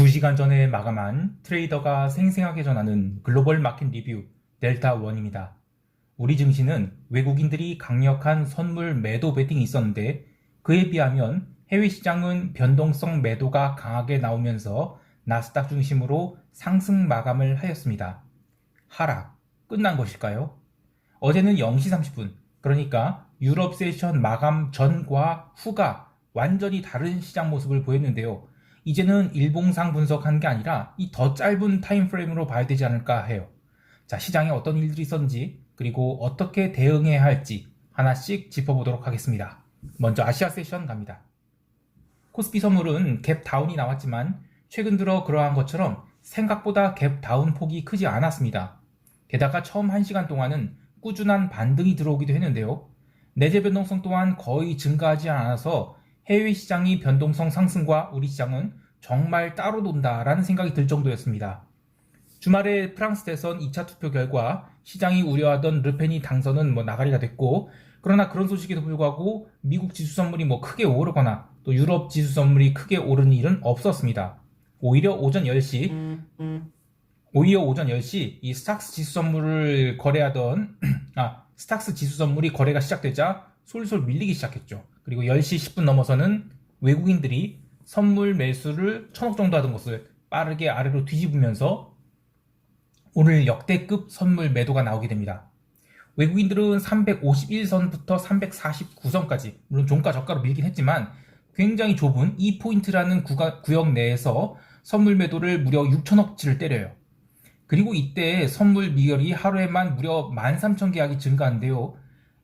2시간 전에 마감한 트레이더가 생생하게 전하는 글로벌 마켓 리뷰 델타 원입니다. 우리 증시는 외국인들이 강력한 선물 매도 베팅이 있었는데 그에 비하면 해외 시장은 변동성 매도가 강하게 나오면서 나스닥 중심으로 상승 마감을 하였습니다. 하락 끝난 것일까요? 어제는 0시 30분 그러니까 유럽 세션 마감 전과 후가 완전히 다른 시장 모습을 보였는데요. 이제는 일봉상 분석하는 게 아니라 이 더 짧은 타임프레임으로 봐야 되지 않을까 해요. 자, 시장에 어떤 일들이 있었는지 그리고 어떻게 대응해야 할지 하나씩 짚어보도록 하겠습니다. 먼저 아시아 세션 갑니다. 코스피 선물은 갭 다운이 나왔지만 최근 들어 그러한 것처럼 생각보다 갭 다운 폭이 크지 않았습니다. 게다가 처음 1시간 동안은 꾸준한 반등이 들어오기도 했는데요. 내재 변동성 또한 거의 증가하지 않아서 해외 시장이 변동성 상승과 우리 시장은 정말 따로 논다라는 생각이 들 정도였습니다. 주말에 프랑스 대선 2차 투표 결과 시장이 우려하던 르펜이 당선은 뭐 나가리가 됐고 그러나 그런 소식에도 불구하고 미국 지수 선물이 뭐 크게 오르거나 또 유럽 지수 선물이 크게 오른 일은 없었습니다. 오히려 오전 10시 오히려 오전 10시 이 스탁스 지수 선물을 거래하던 아 스탁스 지수 선물이 거래가 시작되자 솔솔 밀리기 시작했죠. 그리고 10시 10분 넘어서는 외국인들이 선물 매수를 천억 정도 하던 것을 빠르게 아래로 뒤집으면서 오늘 역대급 선물 매도가 나오게 됩니다. 외국인들은 351선부터 349선까지 물론 종가 저가로 밀긴 했지만 굉장히 좁은 2포인트라는 구가, 구역 내에서 선물 매도를 무려 6천억치를 때려요. 그리고 이때 선물 미결이 하루에만 무려 13,000계약이 증가한데요.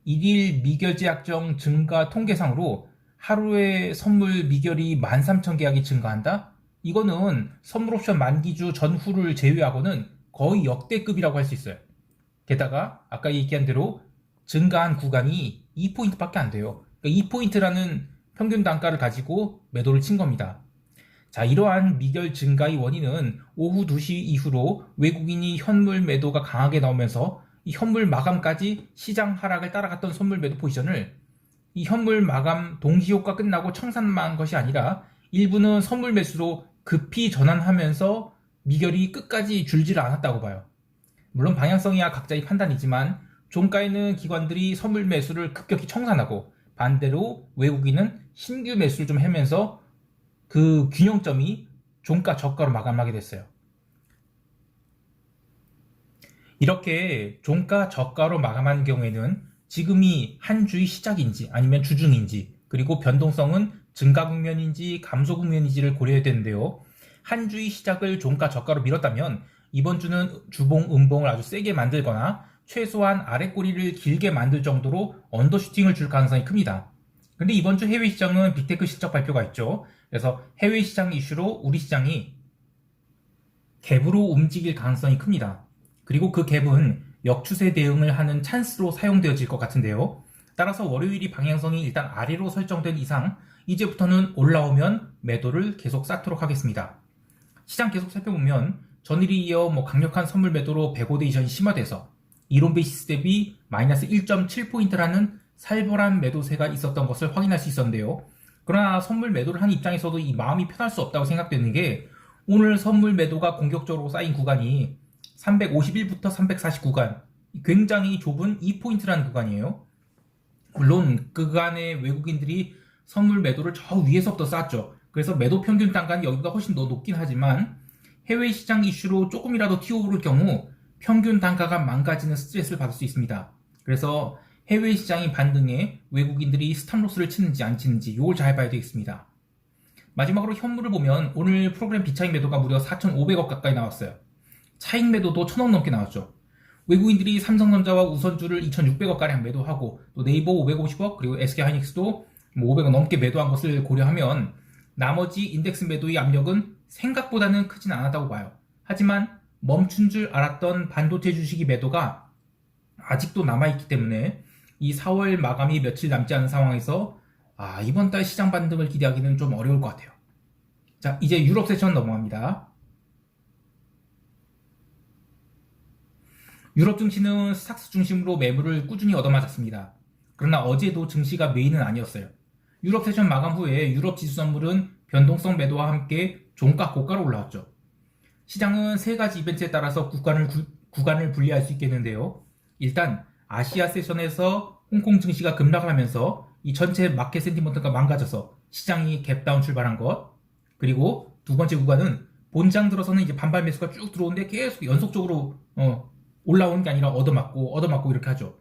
1일 미결제 약정 증가 통계상으로 하루에 선물 미결이 13,000계약이 증가한다? 이거는 선물 옵션 만기주 전후를 제외하고는 거의 역대급이라고 할 수 있어요. 게다가 아까 얘기한 대로 증가한 구간이 2포인트밖에 안 돼요. 그러니까 2포인트라는 평균 단가를 가지고 매도를 친 겁니다. 자, 이러한 미결 증가의 원인은 오후 2시 이후로 외국인이 현물 매도가 강하게 나오면서 이 현물 마감까지 시장 하락을 따라갔던 선물 매도 포지션을 이 현물 마감 동시 효과 끝나고 청산만 것이 아니라 일부는 선물 매수로 급히 전환하면서 미결이 끝까지 줄지를 않았다고 봐요. 물론 방향성이야 각자의 판단이지만 종가에는 기관들이 선물 매수를 급격히 청산하고 반대로 외국인은 신규 매수를 좀 하면서 그 균형점이 종가 저가로 마감하게 됐어요. 이렇게 종가 저가로 마감한 경우에는 지금이 한 주의 시작인지 아니면 주중인지 그리고 변동성은 증가 국면인지 감소 국면인지를 고려해야 되는데요. 한 주의 시작을 종가 저가로 밀었다면 이번 주는 주봉 음봉을 아주 세게 만들거나 최소한 아래 꼬리를 길게 만들 정도로 언더슈팅을 줄 가능성이 큽니다. 근데 이번 주 해외 시장은 빅테크 실적 발표가 있죠. 그래서 해외 시장 이슈로 우리 시장이 갭으로 움직일 가능성이 큽니다. 그리고 그 갭은 역추세 대응을 하는 찬스로 사용되어질 것 같은데요. 따라서 월요일이 방향성이 일단 아래로 설정된 이상 이제부터는 올라오면 매도를 계속 쌓도록 하겠습니다. 시장 계속 살펴보면 전일이 이어 뭐 강력한 선물 매도로 105대 이전이 심화돼서 이론 베이시스 대비 마이너스 1.7포인트라는 살벌한 매도세가 있었던 것을 확인할 수 있었는데요. 그러나 선물 매도를 한 입장에서도 이 마음이 편할 수 없다고 생각되는 게 오늘 선물 매도가 공격적으로 쌓인 구간이 351부터 340 구간 굉장히 좁은 2포인트라는 구간이에요. 물론 그 구간에 외국인들이 선물 매도를 저 위에서부터 쌌죠. 그래서 매도 평균 단가는 여기가 훨씬 더 높긴 하지만 해외 시장 이슈로 조금이라도 튀어오를 경우 평균 단가가 망가지는 스트레스를 받을 수 있습니다. 그래서 해외 시장의 반등에 외국인들이 스탑로스를 치는지 안 치는지 이걸 잘 봐야 되겠습니다. 마지막으로 현물을 보면 오늘 프로그램 비차익 매도가 무려 4,500억 가까이 나왔어요. 차익 매도도 1,000억 넘게 나왔죠. 외국인들이 삼성전자와 우선주를 2,600억가량 매도하고 또 네이버 550억 그리고 SK하이닉스도 500억 넘게 매도한 것을 고려하면 나머지 인덱스 매도의 압력은 생각보다는 크진 않았다고 봐요. 하지만 멈춘 줄 알았던 반도체 주식이 매도가 아직도 남아있기 때문에 이 4월 마감이 며칠 남지 않은 상황에서 아, 이번 달 시장 반등을 기대하기는 좀 어려울 것 같아요. 자, 이제 유럽 세션 넘어갑니다. 유럽 증시는 스탁스 중심으로 매물을 꾸준히 얻어맞았습니다. 그러나 어제도 증시가 메인은 아니었어요. 유럽 세션 마감 후에 유럽 지수 선물은 변동성 매도와 함께 종가 고가로 올라왔죠. 시장은 세 가지 이벤트에 따라서 구간을, 구, 구간을 분리할 수 있겠는데요. 일단 아시아 세션에서 홍콩 증시가 급락을 하면서 이 전체 마켓 센티먼트가 망가져서 시장이 갭다운 출발한 것. 그리고 두 번째 구간은 본장 들어서는 이제 반발 매수가 쭉 들어오는데 계속 연속적으로 어, 올라오는 게 아니라 얻어맞고 얻어맞고 이렇게 하죠.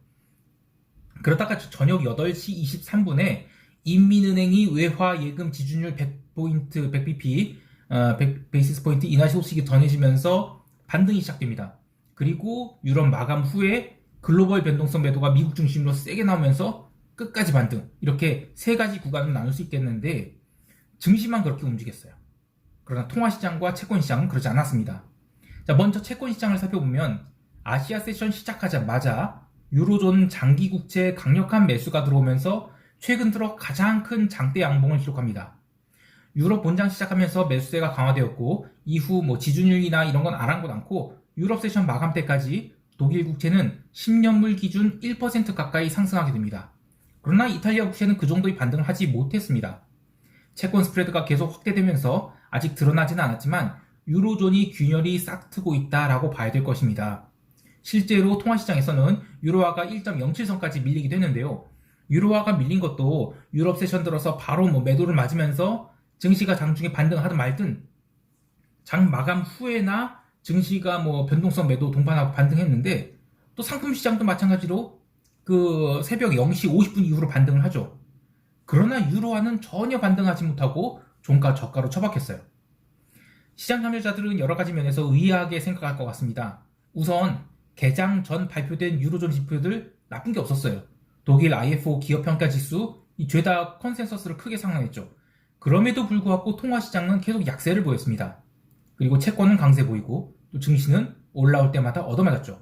그러다가 저녁 8시 23분에 인민은행이 외화 예금 지준율 100포인트, 100bp, 어, 100 베이시스 포인트 인하 소식이 전해지면서 반등이 시작됩니다. 그리고 유럽 마감 후에 글로벌 변동성 매도가 미국 중심으로 세게 나오면서 끝까지 반등. 이렇게 세 가지 구간을 나눌 수 있겠는데 증시만 그렇게 움직였어요. 그러나 통화시장과 채권시장은 그러지 않았습니다. 자, 먼저 채권시장을 살펴보면 아시아 세션 시작하자마자 유로존 장기 국채 강력한 매수가 들어오면서 최근 들어 가장 큰 장대 양봉을 기록합니다. 유럽 본장 시작하면서 매수세가 강화되었고 이후 뭐 지준율이나 이런 건 아랑곳 않고 유럽 세션 마감 때까지 독일 국채는 10년물 기준 1% 가까이 상승하게 됩니다. 그러나 이탈리아 국채는 그 정도의 반등을 하지 못했습니다. 채권 스프레드가 계속 확대되면서 아직 드러나지는 않았지만 유로존이 균열이 싹 트고 있다라고 봐야 될 것입니다. 실제로 통화시장에서는 유로화가 1.07선까지 밀리기도 했는데요. 유로화가 밀린 것도 유럽 세션 들어서 바로 뭐 매도를 맞으면서 증시가 장중에 반등하든 말든 장 마감 후에나 증시가 뭐 변동성 매도 동반하고 반등했는데 또 상품 시장도 마찬가지로 그 새벽 0시 50분 이후로 반등을 하죠. 그러나 유로화는 전혀 반등하지 못하고 종가 저가로 처박혔어요. 시장 참여자들은 여러 가지 면에서 의아하게 생각할 것 같습니다. 우선 개장 전 발표된 유로존 지표들 나쁜 게 없었어요. 독일 IFO 기업평가 지수 이 죄다 컨센서스를 크게 상승했죠. 그럼에도 불구하고 통화시장은 계속 약세를 보였습니다. 그리고 채권은 강세 보이고 또 증시는 올라올 때마다 얻어맞았죠.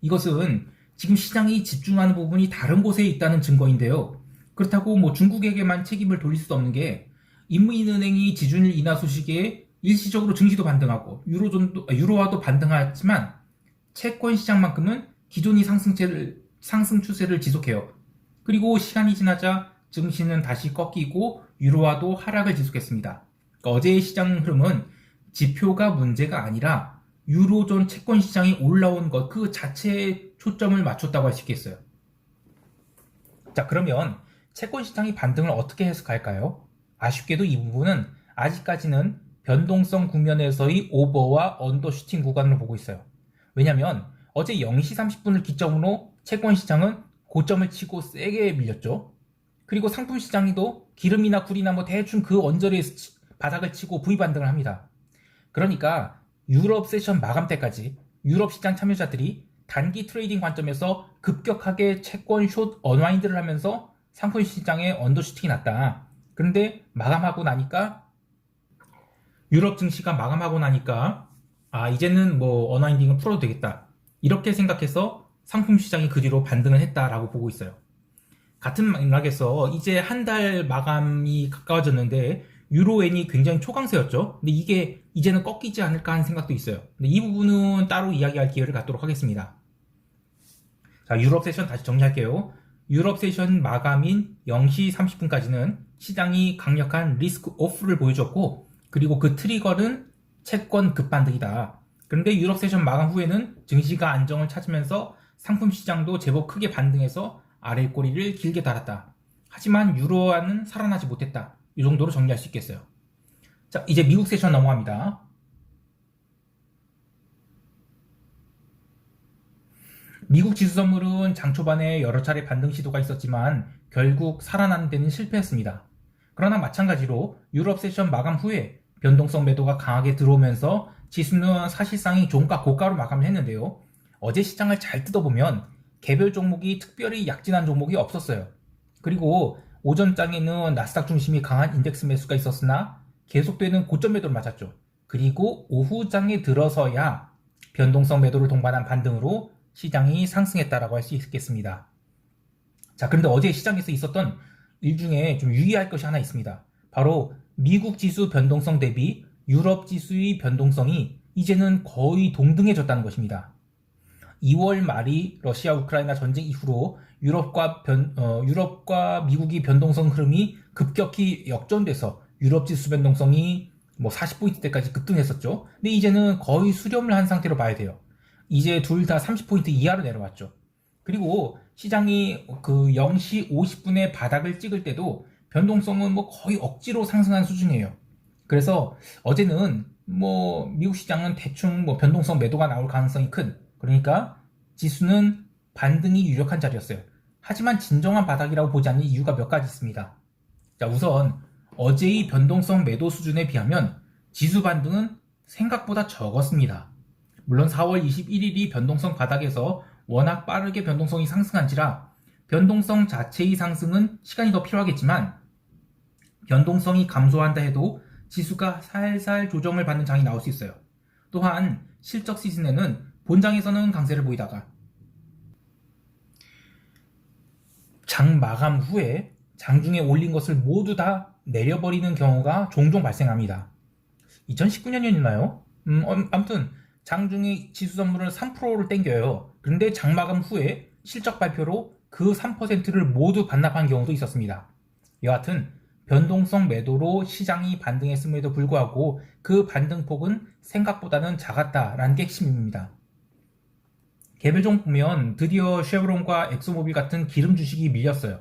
이것은 지금 시장이 집중하는 부분이 다른 곳에 있다는 증거인데요. 그렇다고 뭐 중국에게만 책임을 돌릴 수 없는 게 인민은행이 지준율 인하 소식에 일시적으로 증시도 반등하고 유로존도 아, 유로화도 반등하지만 채권 시장만큼은 기존이 상승세를 상승 추세를 지속해요. 그리고 시간이 지나자 증시는 다시 꺾이고 유로화도 하락을 지속했습니다. 그러니까 어제의 시장 흐름은 지표가 문제가 아니라 유로존 채권 시장이 올라온 것 그 자체에 초점을 맞췄다고 할 수 있겠어요. 자, 그러면 채권 시장이 반등을 어떻게 해석할까요? 아쉽게도 이 부분은 아직까지는 변동성 국면에서의 오버와 언더 슈팅 구간으로 보고 있어요. 왜냐면 어제 0시 30분을 기점으로 채권 시장은 고점을 치고 세게 밀렸죠. 그리고 상품 시장도 기름이나 굴이나 뭐 대충 그 언저리에 바닥을 치고 V 반등을 합니다. 그러니까 유럽 세션 마감 때까지 유럽 시장 참여자들이 단기 트레이딩 관점에서 급격하게 채권 숏 언와인드를 하면서 상품 시장에 언더슈팅이 났다. 그런데 마감하고 나니까 유럽 증시가 마감하고 나니까 아 이제는 뭐 언와인딩을 풀어도 되겠다. 이렇게 생각해서 상품 시장이 그 뒤로 반등을 했다라고 보고 있어요. 같은 맥락에서 이제 한 달 마감이 가까워졌는데 유로엔이 굉장히 초강세였죠. 근데 이게 이제는 꺾이지 않을까 하는 생각도 있어요. 근데 이 부분은 따로 이야기할 기회를 갖도록 하겠습니다. 자, 유럽 세션 다시 정리할게요. 유럽 세션 마감인 0시 30분까지는 시장이 강력한 리스크 오프를 보여줬고, 그리고 그 트리거는 채권 급반등이다. 그런데 유럽 세션 마감 후에는 증시가 안정을 찾으면서 상품 시장도 제법 크게 반등해서 아래 꼬리를 길게 달았다. 하지만 유로화는 살아나지 못했다. 이 정도로 정리할 수 있겠어요. 자, 이제 미국 세션 넘어갑니다. 미국 지수 선물은 장 초반에 여러 차례 반등 시도가 있었지만 결국 살아나는 데는 실패했습니다. 그러나 마찬가지로 유럽 세션 마감 후에 변동성 매도가 강하게 들어오면서 지수는 사실상이 종가 고가로 마감을 했는데요. 어제 시장을 잘 뜯어보면 개별 종목이 특별히 약진한 종목이 없었어요. 그리고 오전장에는 나스닥 중심이 강한 인덱스 매수가 있었으나 계속되는 고점 매도를 맞았죠. 그리고 오후장에 들어서야 변동성 매도를 동반한 반등으로 시장이 상승했다라고 할 수 있겠습니다. 자, 그런데 어제 시장에서 있었던 일 중에 좀 유의할 것이 하나 있습니다. 바로 미국 지수 변동성 대비 유럽 지수의 변동성이 이제는 거의 동등해졌다는 것입니다. 2월 말이 러시아 우크라이나 전쟁 이후로 유럽과 변, 어, 유럽과 미국이 변동성 흐름이 급격히 역전돼서 유럽 지수 변동성이 뭐 40포인트 때까지 급등했었죠. 근데 이제는 거의 수렴을 한 상태로 봐야 돼요. 이제 둘 다 30포인트 이하로 내려왔죠. 그리고 시장이 그 0시 50분에 바닥을 찍을 때도 변동성은 뭐 거의 억지로 상승한 수준이에요. 그래서 어제는 뭐 미국 시장은 대충 뭐 변동성 매도가 나올 가능성이 큰 그러니까 지수는 반등이 유력한 자리였어요. 하지만 진정한 바닥이라고 보지 않는 이유가 몇 가지 있습니다. 자, 우선 어제의 변동성 매도 수준에 비하면 지수 반등은 생각보다 적었습니다. 물론 4월 21일이 변동성 바닥에서 워낙 빠르게 변동성이 상승한지라 변동성 자체의 상승은 시간이 더 필요하겠지만 변동성이 감소한다 해도 지수가 살살 조정을 받는 장이 나올 수 있어요. 또한 실적 시즌에는 본장에서는 강세를 보이다가 장 마감 후에 장중에 올린 것을 모두 다 내려버리는 경우가 종종 발생합니다. 2019년이었나요? 음, 어, 아무튼 장중에 지수 선물을 3%를 땡겨요. 그런데 장 마감 후에 실적 발표로 그 3%를 모두 반납한 경우도 있었습니다. 여하튼 변동성 매도로 시장이 반등했음에도 불구하고 그 반등폭은 생각보다는 작았다라는 게 핵심입니다. 개별종 보면 드디어 쉐브론과 엑소모빌 같은 기름 주식이 밀렸어요.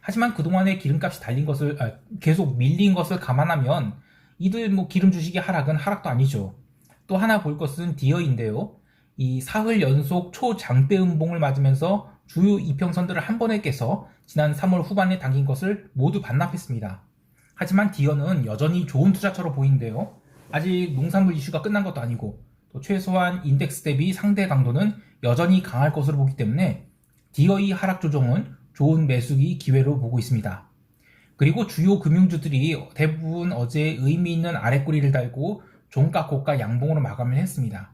하지만 그동안에 기름값이 달린 것을 아, 계속 밀린 것을 감안하면 이들 뭐 기름 주식의 하락은 하락도 아니죠. 또 하나 볼 것은 디어인데요. 이 사흘 연속 초장대 음봉을 맞으면서 주요 이평선들을 한 번에 깨서 지난 3월 후반에 당긴 것을 모두 반납했습니다. 하지만 디어는 여전히 좋은 투자처로 보이는데요. 아직 농산물 이슈가 끝난 것도 아니고 또 최소한 인덱스 대비 상대 강도는 여전히 강할 것으로 보기 때문에 디어의 하락 조정은 좋은 매수기 기회로 보고 있습니다. 그리고 주요 금융주들이 대부분 어제 의미 있는 아랫꼬리를 달고 종가 고가 양봉으로 마감을 했습니다.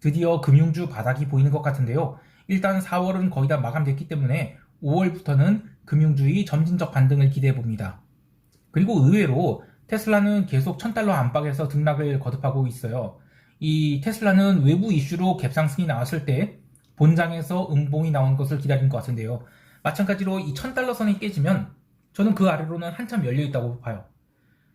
드디어 금융주 바닥이 보이는 것 같은데요. 일단 4월은 거의 다 마감됐기 때문에 5월부터는 금융주의 점진적 반등을 기대해 봅니다. 그리고 의외로 테슬라는 계속 1000달러 안팎에서 등락을 거듭하고 있어요. 이 테슬라는 외부 이슈로 갭상승이 나왔을 때 본장에서 음봉이 나온 것을 기다린 것 같은데요. 마찬가지로 이 1000달러 선이 깨지면 저는 그 아래로는 한참 열려 있다고 봐요.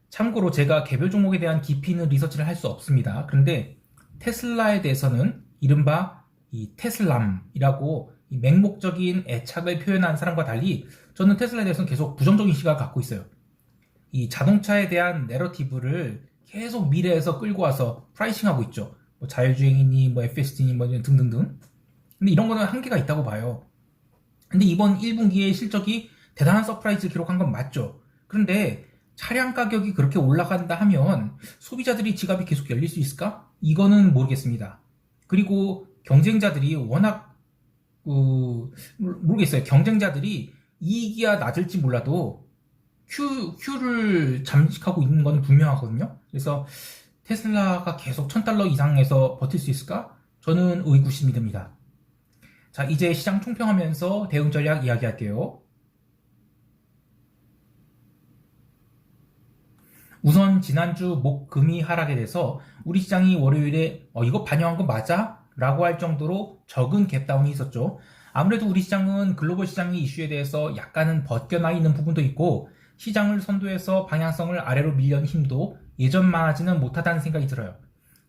참고로 제가 개별 종목에 대한 깊이 있는 리서치를 할 수 없습니다. 그런데 테슬라에 대해서는 이른바 이 테슬람이라고 이 맹목적인 애착을 표현한 사람과 달리 저는 테슬라에 대해서는 계속 부정적인 시각을 갖고 있어요. 이 자동차에 대한 내러티브를 계속 미래에서 끌고 와서 프라이싱하고 있죠. 뭐 자율주행이니 뭐 FSD니 뭐 등등등. 근데 이런 거는 한계가 있다고 봐요. 근데 이번 1분기에 실적이 대단한 서프라이즈를 기록한 건 맞죠. 그런데 차량 가격이 그렇게 올라간다 하면 소비자들이 지갑이 계속 열릴 수 있을까? 이거는 모르겠습니다. 그리고 경쟁자들이 워낙 그 모르겠어요. 경쟁자들이 이익이야 낮을지 몰라도 Q, Q를 잠식하고 있는 건 분명하거든요. 그래서 테슬라가 계속 1000달러 이상에서 버틸 수 있을까? 저는 의구심이 듭니다. 자, 이제 시장 총평하면서 대응 전략 이야기할게요. 우선 지난주 목, 금이 하락에 대해서 우리 시장이 월요일에 어, 이거 반영한 거 맞아? 라고 할 정도로 적은 갭다운이 있었죠. 아무래도 우리 시장은 글로벌 시장의 이슈에 대해서 약간은 벗겨나 있는 부분도 있고 시장을 선도해서 방향성을 아래로 밀려는 힘도 예전만하지는 못하다는 생각이 들어요.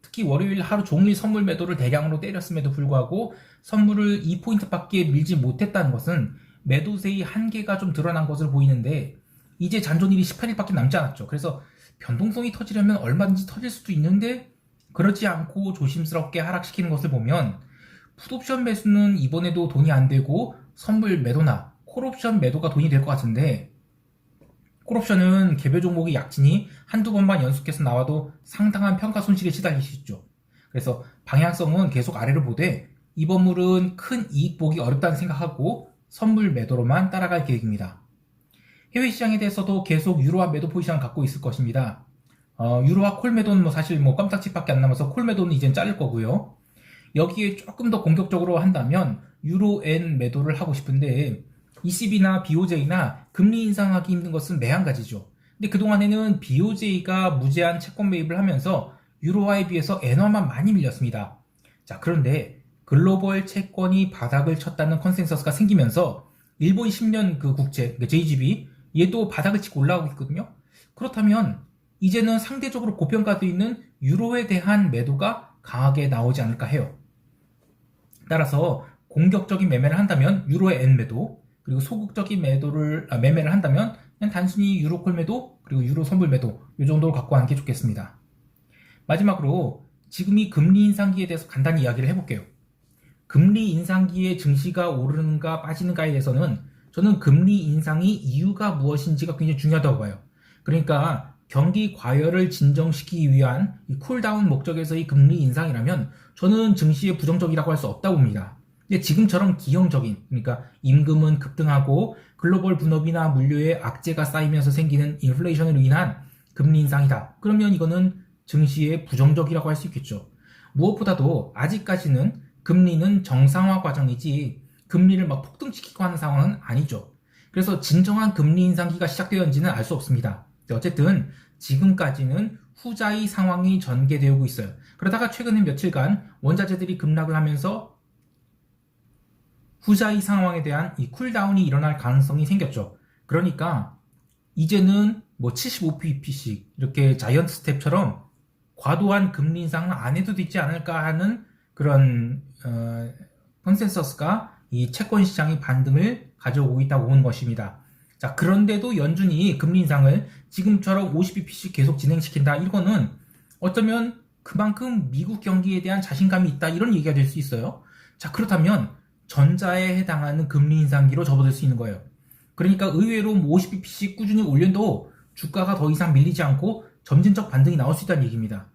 특히 월요일 하루 종일 선물 매도를 대량으로 때렸음에도 불구하고 선물을 2포인트밖에 밀지 못했다는 것은 매도세의 한계가 좀 드러난 것으로 보이는데 이제 잔존일이 18일밖에 남지 않았죠. 그래서 변동성이 터지려면 얼마든지 터질 수도 있는데 그렇지 않고 조심스럽게 하락시키는 것을 보면 풋옵션 매수는 이번에도 돈이 안 되고 선물 매도나 콜옵션 매도가 돈이 될 것 같은데 콜옵션은 개별 종목의 약진이 한두 번만 연속해서 나와도 상당한 평가 손실에 있죠. 그래서 방향성은 계속 아래로 보되 이번 물은 큰 이익 보기 어렵다는 생각하고 선물 매도로만 따라갈 계획입니다. 해외 시장에 대해서도 계속 유로화 매도 포지션 갖고 있을 것입니다. 어, 유로화 콜 매도는 뭐 사실 뭐 깜짝집밖에 안 남아서 콜 매도는 이젠 자를 거고요. 여기에 조금 더 공격적으로 한다면 유로 엔 매도를 하고 싶은데 ECB나 BOJ나 금리 인상하기 힘든 것은 매한 가지죠. 근데 그동안에는 BOJ가 무제한 채권 매입을 하면서 유로화에 비해서 엔화만 많이 밀렸습니다. 자, 그런데 글로벌 채권이 바닥을 쳤다는 컨센서스가 생기면서 일본 10년 그 국채, 그 JGB, 얘도 바닥을 치고 올라가고 있거든요. 그렇다면 이제는 상대적으로 고평가되어 있는 유로에 대한 매도가 강하게 나오지 않을까 해요. 따라서 공격적인 매매를 한다면 유로의 N 매도, 그리고 소극적인 매도를 아, 매매를 한다면 그냥 단순히 유로콜 매도, 그리고 유로 선불 매도 이 정도로 갖고 가는 게 좋겠습니다. 마지막으로 지금 이 금리 인상기에 대해서 간단히 이야기를 해볼게요. 금리 인상기에 증시가 오르는가 빠지는가에 대해서는 저는 금리 인상이 이유가 무엇인지가 굉장히 중요하다고 봐요. 그러니까 경기 과열을 진정시키기 위한 이 쿨다운 목적에서의 금리 인상이라면 저는 증시에 부정적이라고 할 수 없다고 봅니다. 근데 지금처럼 기형적인 그러니까 임금은 급등하고 글로벌 분업이나 물류에 악재가 쌓이면서 생기는 인플레이션으로 인한 금리 인상이다. 그러면 이거는 증시에 부정적이라고 할 수 있겠죠. 무엇보다도 아직까지는 금리는 정상화 과정이지 금리를 막 폭등시키고 하는 상황은 아니죠. 그래서 진정한 금리 인상기가 시작되었는지는 알 수 없습니다. 어쨌든 지금까지는 후자의 상황이 전개되고 있어요. 그러다가 최근에 며칠간 원자재들이 급락을 하면서 후자의 상황에 대한 이 쿨다운이 일어날 가능성이 생겼죠. 그러니까 이제는 뭐 75pp씩 이렇게 자이언트 스텝처럼 과도한 금리 인상은 안 해도 되지 않을까 하는 그런 어, 컨센서스가 이 채권 시장의 반등을 가져오고 있다고 보는 것입니다. 자, 그런데도 연준이 금리 인상을 지금처럼 50bp씩 계속 진행시킨다. 이거는 어쩌면 그만큼 미국 경기에 대한 자신감이 있다. 이런 얘기가 될 수 있어요. 자, 그렇다면 전자에 해당하는 금리 인상기로 접어들 수 있는 거예요. 그러니까 의외로 50bp씩 꾸준히 올려도 주가가 더 이상 밀리지 않고 점진적 반등이 나올 수 있다는 얘기입니다.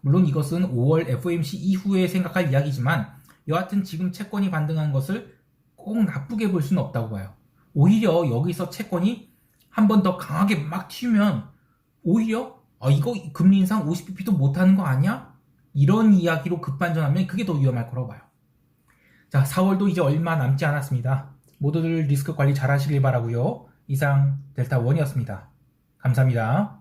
물론 이것은 5월 FOMC 이후에 생각할 이야기지만 여하튼 지금 채권이 반등한 것을 꼭 나쁘게 볼 수는 없다고 봐요. 오히려 여기서 채권이 한 번 더 강하게 막 튀우면 오히려 아, 이거 금리 인상 50bp도 못하는 거 아니야? 이런 이야기로 급반전하면 그게 더 위험할 거라고 봐요. 자, 4월도 이제 얼마 남지 않았습니다. 모두들 리스크 관리 잘 하시길 바라고요. 이상 델타 원이었습니다. 감사합니다.